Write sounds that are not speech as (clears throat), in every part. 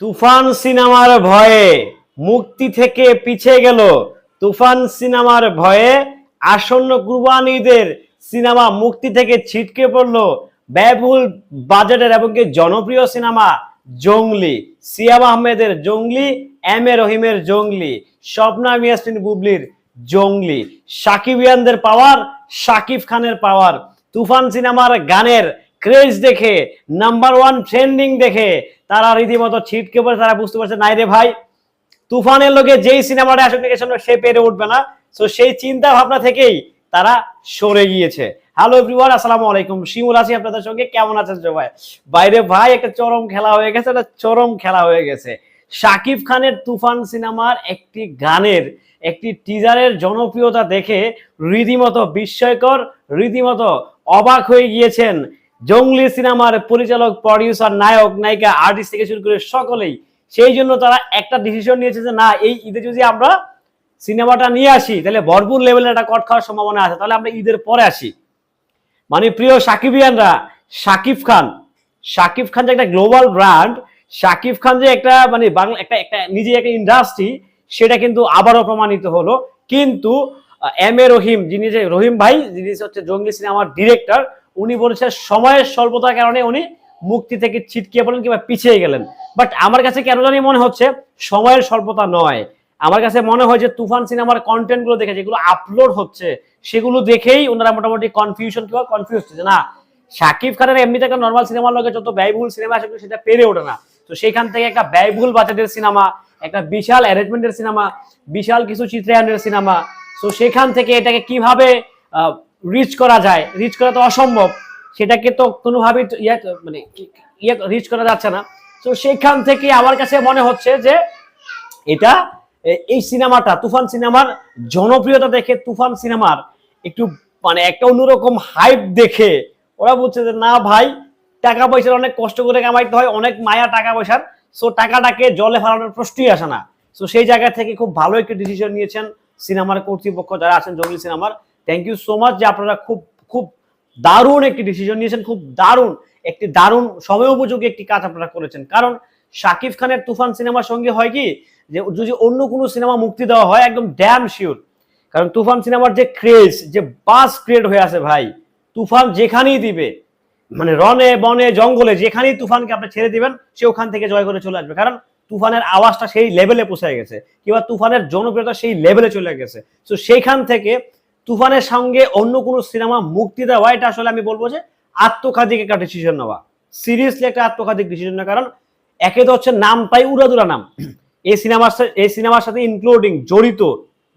তুফান সিনেমার ভয়ে মুক্তি থেকে পিছিয়ে গেল। তুফান সিনেমার ভয়ে আসন্ন কুরবান ঈদের সিনেমা মুক্তি থেকে ছিটকে পড়ল ব্যয়বহুল বাজেটের এবং কি জনপ্রিয় সিনেমা জঙ্গলি। সিয়াম আহমেদের জঙ্গলি, এম এ রহিমের জঙ্গলি, স্বপ্না মিয়াসিন বুবলির জঙ্গলি, সাকিব ইয়ানদের পাওয়ার, সাকিব খানের পাওয়ার। তুফান সিনেমার গানের ক্রেজ দেখে নাম্বার ওয়ান ট্রেন্ডিং দেখে, তারা রীতিমতো ছিটকে পড়ে তারা বুঝতে পারছে, নাই রে ভাই, তুফানের লোকে যেই সিনেমাটা আসুক না কেন, সে পেরে উঠবে না। তো সেই চিন্তা ভাবনা থেকেই তারা সরে গিয়েছে। হ্যালো এভরিওয়ান আসসালামু আলাইকুম। শিমুল আছি আপনাদের সঙ্গে। কেমন আছেন সবাই? বাইরে ভাই, একটা চরম খেলা হয়ে গেছে, একটা চরম খেলা হয়ে গেছে। শাকিব খানের তুফান সিনেমার একটি গানের, একটি টিজারের জনপ্রিয়তা দেখে রীতিমতো বিস্ময়কর, রীতিমতো অবাক হয়ে গিয়েছেন জঙ্গলি সিনেমার পরিচালক প্রডিউসার নায়ক, নায়িকা আর্টিস্ট থেকে শুরু করে সকলেই সেই জন্য তারা একটা ডিসিশন নিয়েছে যে না, এই ঈদে যদি আমরা সিনেমাটা নিয়ে আসি, তাহলে ভরপুর লেভেলের একটা কট খাওয়ার সম্ভাবনা আছে। তাহলে আমরা ঈদের পরে আসি। মানে প্রিয় সাকিবিয়ানরা, সাকিব খান সাকিব খান যে একটা গ্লোবাল ব্র্যান্ড সাকিব খান যে একটা মানে বাংলা, একটা একটা নিজে একটা ইন্ডাস্ট্রি সেটা কিন্তু আবারও প্রমাণিত হলো। কিন্তু এম এ রহিম যিনি যে, রহিম ভাই, যিনি হচ্ছে জঙ্গলি সিনেমার ডিরেক্টর উনি বলেছেন সময়ের স্বল্পতার কারণে উনি মুক্তি থেকে ছিটকে পড়লেন কিংবা পিছিয়ে গেলেন। বাট আমার কাছে কেন জানি মনে হচ্ছে, সময়ের স্বল্পতা নয়। আমার কাছে মনে হয় যে তুফান সিনেমার কন্টেন্টগুলো দেখে, যেগুলো আপলোড হচ্ছে, সেগুলো দেখেই ওনারা মোটামুটি কনফিউশন কিংবা কনফিউজ হচ্ছে না শাকিব খানের এমনিতে একটা নর্মাল সিনেমার লগে যত ব্যয়বহুল সিনেমা আসে সেটা পেরে ওঠে না। তো সেখান থেকে একটা ব্যয়বহুল বাচ্চাদের সিনেমা একটা বিশাল অ্যারেঞ্জমেন্টের সিনেমা বিশাল কিছু চিত্রায়নের সিনেমা তো সেখান থেকে এটাকে কীভাবে রিচ করা যায় রিচ করা তো অসম্ভব। সেটাকে তো কোনোভাবে ইয়ে মানে ইয়ে রিচ করা যাচ্ছে না। তো সেখান থেকে আমার কাছে মনে হচ্ছে যে এটা এই সিনেমাটা, তুফান সিনেমার জনপ্রিয়তা দেখে তুফান সিনেমার একটু মানে একটা অন্যরকম হাইপ দেখে ওরা বলছে যে, না ভাই, টাকা পয়সার অনেক কষ্ট করে কামাইতে হয়, অনেক মায়া টাকা পয়সার। সো টাকাটাকে জলে ফেলানোর প্রশ্নই আসে না। সো সেই জায়গা থেকে খুব ভালো একটি ডিসিশন নিয়েছেন সিনেমার কর্তৃপক্ষ, যারা আছেন জঙ্গলি সিনেমার। থ্যাংক ইউ সো মাচ যে আপনারা খুব খুব দারুণ একটি ডিসিশন নিয়েছেন, খুব দারুণ, একটি দারুণ সময় উপযোগী একটি কাজ আপনারা করেছেন। কারণ শাকিব খানের তুফান সিনেমার সঙ্গে হয় কি যে যদি অন্য কোনো সিনেমা মুক্তি দেওয়া হয়, একদম ড্যাম শিওর কারণ তুফান সিনেমার যে ক্রেজ যে বাস ক্রিয়েট হয়ে আছে ভাই, তুফান যেখানেই দিবে মানে রনে বনে, জঙ্গলে যেখানেই তুফানকে আপনি ছেড়ে দিবেন, সে ওখান থেকে জয় করে চলে আসবে। কারণ তুফানের আওয়াজটা সেই লেভেলে পৌঁছে গেছে, কিংবা তুফানের জনপ্রিয়তা সেই লেভেলে চলে গেছে। তো সেইখান থেকে তুফানের সঙ্গে অন্য কোনো সিনেমা মুক্তি দেওয়া, এটা আসলে আমি বলব যে আত্মঘাতিক একটা ডিসিশন নেওয়া। সিরিয়াসলি একটা আত্মঘাতিক ডিসিশন না কারণ একে তো হচ্ছে নাম নামটাই উড়াদুরা নাম। এই সিনেমার এই সিনেমার সাথে ইনক্লুডিং জড়িত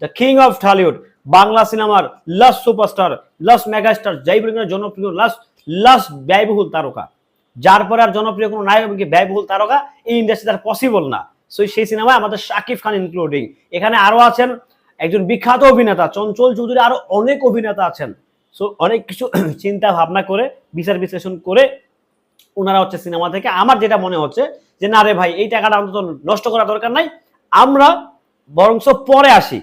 the king of Tollywood Bangla সিনেমার লাস্ট সুপারস্টার লাস্ট মেগাস্টার যাই বলি জনপ্রিয় লাস্ট লাস ব্যয়বহুল তারকা। যার পরে আর জনপ্রিয় কোনো নায়ক কি ব্যয়বহুল তারকা এই ইন্ডাস্ট্রি তার পসিবল না। সো সেই সিনেমায় আমাদের শাকিব খান ইনক্লুডিং এখানে আরও আছেন একজন বিখ্যাত অভিনেতা, চঞ্চল চৌধুরী আরও অনেক অভিনেতা আছেন। সো অনেক কিছু (clears throat) চিন্তা ভাবনা করে, বিচার বিশ্লেষণ করে ওনারা হচ্ছে সিনেমা থেকে। আমার যেটা মনে হচ্ছে যে, না রে ভাই, এই টাকাটা অন্তত নষ্ট করা দরকার নাই। আমরা বরংস পরে আসি,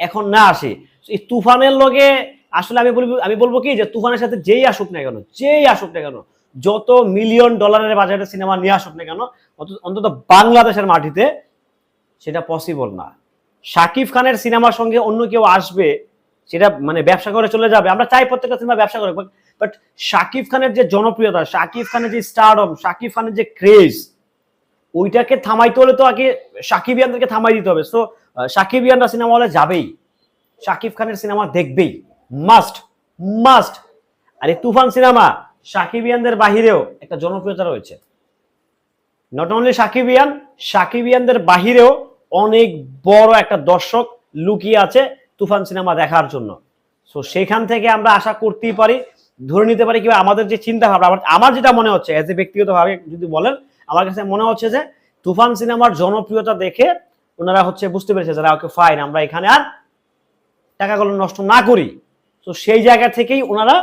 এখন না আসি। এই তুফানের লগে আসলে আমি বলব আমি বলব কি যে, তুফানের সাথে যেই আসুক না কেন, যেই আসুক না কেন, যত মিলিয়ন ডলারের বাজারের সিনেমা নিয়ে আসুক না কেন, অন্তত বাংলাদেশের মাটিতে সেটা পসিবল না। শাকিব খানের সিনেমার সঙ্গে অন্য কেউ আসবে, সেটা মানে ব্যবসা করে চলে যাবে। আমরা চাই প্রত্যেকটা সিনেমা ব্যবসা করে বাট শাকিব খানের যে জনপ্রিয়তা, শাকিব খানের যে স্টারডম শাকিব খানের যে ক্রেজ ওইটাকে থামাইতে হলে তো আগে সাকিবিয়ানদেরকে থামাই দিতে হবে। সো সাকিবিয়ানরা সিনেমা হলে যাবেই। শাকিব খানের সিনেমা দেখবেই। মাস্ট মাস্ট আর এই তুফান সিনেমা সাকিবিয়ানদের বাহিরেও একটা জনপ্রিয়তা রয়েছে। নট অনলি সাকিবিয়ান সাকিবিয়ানদের বাহিরেও অনেক বড় একটা দর্শক লুকিয়ে আছে তুফান সিনেমা দেখার জন্য। সো সেখান থেকে আমরা আশা করতেই পারি, ধরে নিতে পারি কিংবা আমাদের যে চিন্তা ভাবনা আমার- যেটা মনে হচ্ছে এজ এ ব্যক্তিগতভাবে যদি বলেন, আমার কাছে মনে হচ্ছে যে তুফান সিনেমার জনপ্রিয়তা দেখে ওনারা হচ্ছে বুঝতে পেরেছে যারা ওকে ফাইন আমরা এখানে আর টাকাগুলো নষ্ট না করি। তো সেই জায়গা থেকেই ওনারা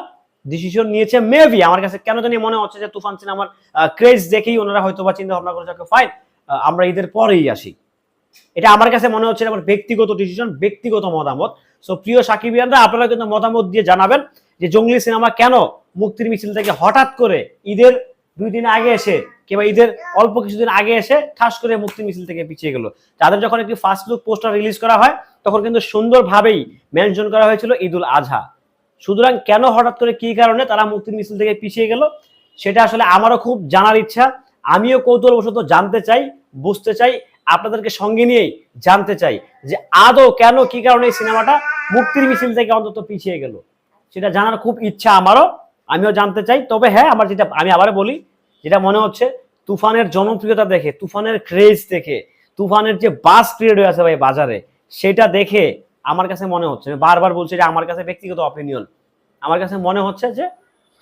ডিসিশন নিয়েছে মেবি আমার কাছে কেন জানি মনে হচ্ছে যে তুফান সিনেমার ক্রেজ দেখেই ওনারা হয়তো বা চিন্তা ভাবনা করেছে ফাইন আমরা ঈদের পরেই আসি। এটা আমার কাছে মনে হচ্ছে আমার ব্যক্তিগত ডিসিশন ব্যক্তিগত মতামত। সো প্রিয় সাকিবিয়ানরা, আপনারা কিন্তু মতামত দিয়ে জানাবেন যে জঙ্গলি সিনেমা কেন মুক্তির মিছিল থেকে হঠাৎ করে ঈদের দুই দিন আগে এসে কিংবা ঈদের অল্প কিছুদিন আগে এসে ঠাস করে মুক্তি মিছিল থেকে পিছিয়ে গেল। তাদের যখন একটি ফার্স্ট লুক পোস্টার রিলিজ করা হয়, তখন কিন্তু সুন্দরভাবেই মেনশন করা হয়েছিল ঈদুল আজহা। সুতরাং কেন হঠাৎ করে কি কারণে তারা মুক্তির মিছিল থেকে পিছিয়ে গেল, সেটা আসলে আমারও খুব জানার ইচ্ছা। আমিও কৌতূহলবশত জানতে চাই, বুঝতে চাই। আপনাদেরকে সঙ্গে নিয়েই জানতে চাই যে আদৌ কেন, কি কারণে সিনেমাটা মুক্তির মিছিল থেকে অন্তত পিছিয়ে গেল? সেটা জানার খুব ইচ্ছা আমারও, আমিও জানতে চাই। তবে হ্যাঁ আমার যেটা, আমি আবার বলি, যেটা মনে হচ্ছে, তুফানের জনপ্রিয়তা দেখে, তুফানের ক্রেজ দেখে, তুফানের যে বাস ক্রিয়েট হয়ে আছে ভাই বাজারে, সেটা দেখে আমার কাছে মনে হচ্ছে বারবার বলছি যে আমার কাছে ব্যক্তিগত অপিনিয়ন আমার কাছে মনে হচ্ছে যে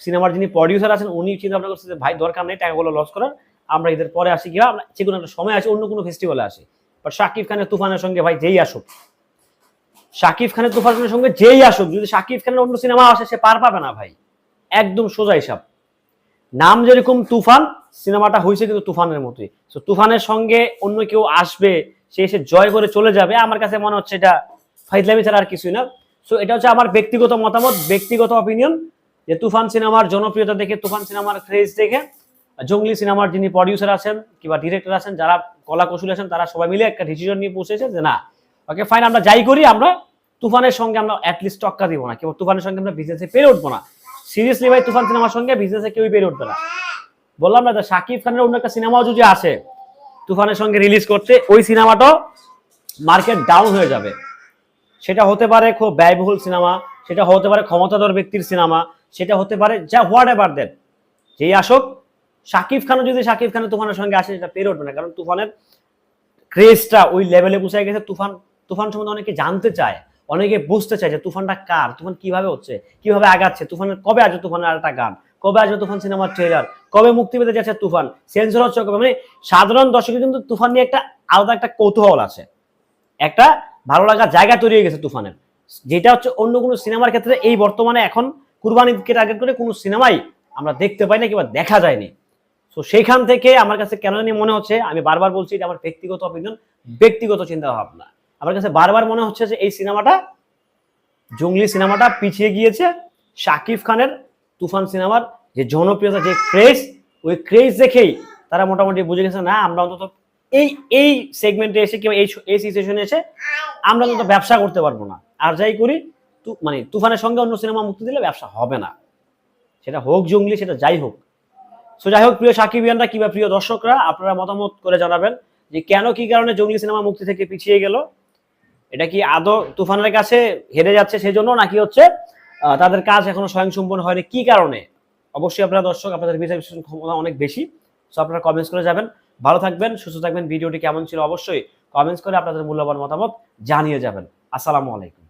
সিনেমার যিনি প্রডিউসার আছেন, উনি চিন্তা ভাবনা করছে যে, ভাই, দরকার নেই টাকাগুলো লস করার। আমরা ঈদের পরে আসি কিংবা যে কোনো একটা সময় আসি, অন্য কোনো ফেস্টিভ্যালে আসি। বাট শাকিব খানের তুফানের সঙ্গে ভাই যেই আসুক শাকিব খানের তুফানের সঙ্গে যেই আসুক, যদি শাকিব খানের অন্য সিনেমা আসে, সে পার পাবে না ভাই। একদম সোজা হিসাব। নাম যেরকম তুফান সিনেমাটা হয়েছে কিন্তু তুফানের মতোই। তো তুফানের সঙ্গে অন্য কেউ আসবে, সে এসে জয় করে চলে যাবে, আমার কাছে মনে হচ্ছে এটা ফাইজলামি ছাড়া আর কিছুই না। সো এটা হচ্ছে আমার ব্যক্তিগত মতামত, ব্যক্তিগত অপিনিয়ন যে তুফান সিনেমার জনপ্রিয়তা দেখে, তুফান সিনেমার ক্রেজ দেখে জঙ্গলি সিনেমার যিনি প্রডিউসার আছেন কিংবা ডিরেক্টর আছেন, যারা কলা কৌশলী আছেন, তারা সবাই মিলে একটা ডিসিশন নিয়ে পৌঁছেছে যে না ওকে ফাইন আমরা যাই করি, আমরা তুফানের সঙ্গে আমরা অ্যাটলিস্ট টক্কা দিব না কিংবা তুফানের সঙ্গে আমরা বিজনেসে পেরে উঠবো না। সিরিয়াসলি ভাই, তুফান সিনেমার সঙ্গে বিজনেসে কেউই পেরে উঠবে না। বললাম না শাকিব খানের অন্য একটা সিনেমাও যদি আসে, তুফানের সঙ্গে রিলিজ করতে, ওই সিনেমাটাও মার্কেট ডাউন হয়ে যাবে। সেটা হতে পারে খুব ব্যয়বহুল সিনেমা, সেটা হতে পারে ক্ষমতাধর ব্যক্তির সিনেমা, সেটা হতে পারে যা হোয়াট এভার দেন যেই আসুক শাকিব খানও যদি শাকিব খানের তুফানের সঙ্গে আসে, সেটা পেরে উঠবে না। কারণ তুফানের ক্রেজটা ওই লেভেলে পৌঁছায় গেছে। তুফান তুফান সম্বন্ধে অনেকে জানতে চায়, অনেকে বুঝতে চায় যে তুফানটা কার, তুফান কীভাবে হচ্ছে, কীভাবে আগাচ্ছে, তুফানের কবে আসবে তুফানের আর একটা গান? কবে আসবে তুফান সিনেমার ট্রেলার কবে মুক্তি পেতে যাচ্ছে তুফান? সেন্সর হচ্ছে কবে? মানে সাধারণ দর্শকের কিন্তু তুফান নিয়ে একটা আলাদা একটা কৌতূহল আছে। একটা ভালো লাগার জায়গা তৈরি হয়ে গেছে তুফানের। যেটা হচ্ছে অন্য কোনো সিনেমার ক্ষেত্রে এই বর্তমানে এখন কুরবানিকে টার্গেট করে কোনো সিনেমাই আমরা দেখতে পাই না কিংবা দেখা যায়নি। তো সেইখান থেকে আমার কাছে কেন জানি মনে হচ্ছে, আমি বারবার বলছি এটা আমার ব্যক্তিগত অপিনিয়ন ব্যক্তিগত চিন্তা ভাবনা আমার কাছে বারবার মনে হচ্ছে যে এই সিনেমাটা, জঙ্গলি সিনেমাটা পিছিয়ে গিয়েছে শাকিব খানের তুফান সিনেমার যে জনপ্রিয়তা, যে ক্রেজ ওই ক্রেজ দেখেই তারা মোটামুটি বুঝে গেছে, না, আমরা অন্তত এই এই সেগমেন্টে এসে কিংবা এই এই সিচুয়েশনে এসে আমরা অন্তত ব্যবসা করতে পারব না। আর যাই করি মানে তুফানের সঙ্গে অন্য সিনেমা মুক্তি দিলে ব্যবসা হবে না। সেটা হোক জঙ্গলি, সেটা যাই হোক সো যাই হোক, প্রিয় সাকিব সাকিবিয়ানরা কিংবা প্রিয় দর্শকরা, আপনারা মতামত করে জানাবেন যে কেন, কি কারণে জঙ্গলি সিনেমা মুক্তি থেকে পিছিয়ে গেল? এটা কি আদৌ তুফানের কাছে হেরে যাচ্ছে সেই জন্য নাকি হচ্ছে তাদের কাজ এখনও স্বয়ংসম্পূর্ণ হয়নি? কি কারণে? অবশ্যই আপনারা দর্শক, আপনাদের বিচার বিশ্লেষণ ক্ষমতা অনেক বেশি। সো আপনারা কমেন্টস করে যাবেন। ভালো থাকবেন, সুস্থ থাকবেন, ভিডিওটি কেমন ছিল অবশ্যই কমেন্টস করে আপনাদের মূল্যবান মতামত জানিয়ে যাবেন। আসসালামু আলাইকুম।